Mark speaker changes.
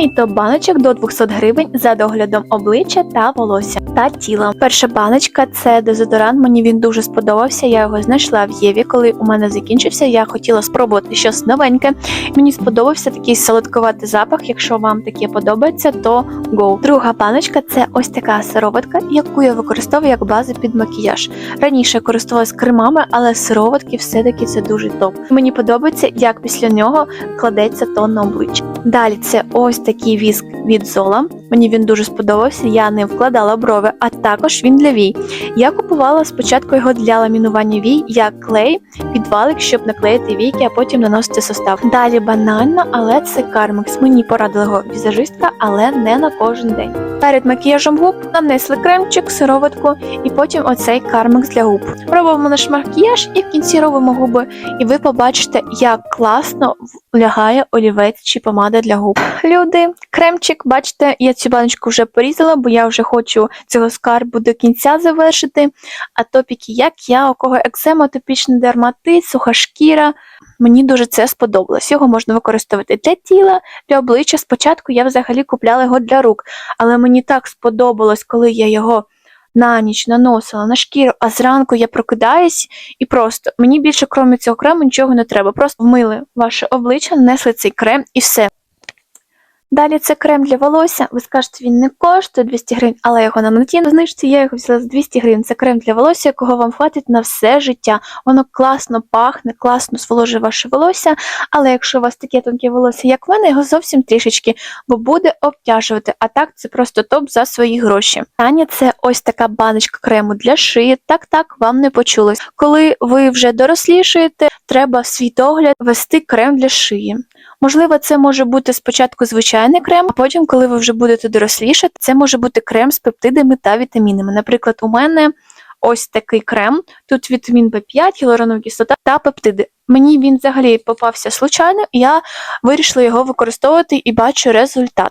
Speaker 1: мій топ баночок до 200 гривень за доглядом обличчя та волосся та тіла. Перша баночка це дезодорант. Мені він дуже сподобався. Я його знайшла в Єві, коли у мене закінчився. Я хотіла спробувати щось новеньке. Мені сподобався такий солодкуватий запах. Якщо вам таке подобається, то go. Друга баночка це ось така сироватка, яку я використовую як базу під макіяж. Раніше я користувалась кремами, але сироватки все-таки це дуже топ. Мені подобається, як після нього кладеться тон на обличчя. Далі це ось такий віск від Зола. Мені він дуже сподобався. Я ним вкладала брови, а також він для вій. Я купувала спочатку його для ламінування вій як клей, підвалик, щоб наклеїти війки, а потім наносити состав. Далі банально, але це кармекс. Мені порадила його візажистка, але не на кожен день. Перед макіяжем губ нанесли кремчик, сироватку і потім оцей кармекс для губ. Робимо наш макіяж і в кінці робимо губи, і ви побачите, як класно лягає олівець чи помада для губ. Люди, кремчик, бачите, я цю баночку вже порізала, бо я вже хочу цього скарбу до кінця завершити. А топіки, як я, у кого екзема, топічний дерматит, суха шкіра. Мені дуже це сподобалось. Його можна використовувати для тіла, для обличчя. Спочатку я взагалі купляла його для рук, але мені так сподобалось, коли я його на ніч наносила на шкіру, а зранку я прокидаюсь і просто мені більше, крім цього крему, нічого не треба. Просто вмили ваше обличчя, нанесли цей крем і все. Далі це крем для волосся. Ви скажете, він не коштує 200 гривень, але його на Монтін знижці я його взяла за 200 гривень. Це крем для волосся, якого вам хватить на все життя. Воно класно пахне, класно зволожує ваше волосся. Але якщо у вас таке тонке волосся, як в мене, його зовсім трішечки, бо буде обтяжувати. А так це просто топ за свої гроші. Таня це ось така баночка крему для шиї. Так так вам не почулось. Коли ви вже дорослішаєте, треба в свій догляд вести крем для шиї. Можливо, це може бути спочатку звичайний крем, а потім, коли ви вже будете дорослішати, це може бути крем з пептидами та вітамінами. Наприклад, у мене ось такий крем. Тут вітамін В5, гіалуронова кислота та пептиди. Мені він взагалі попався случайно, і я вирішила його використовувати і бачу результат.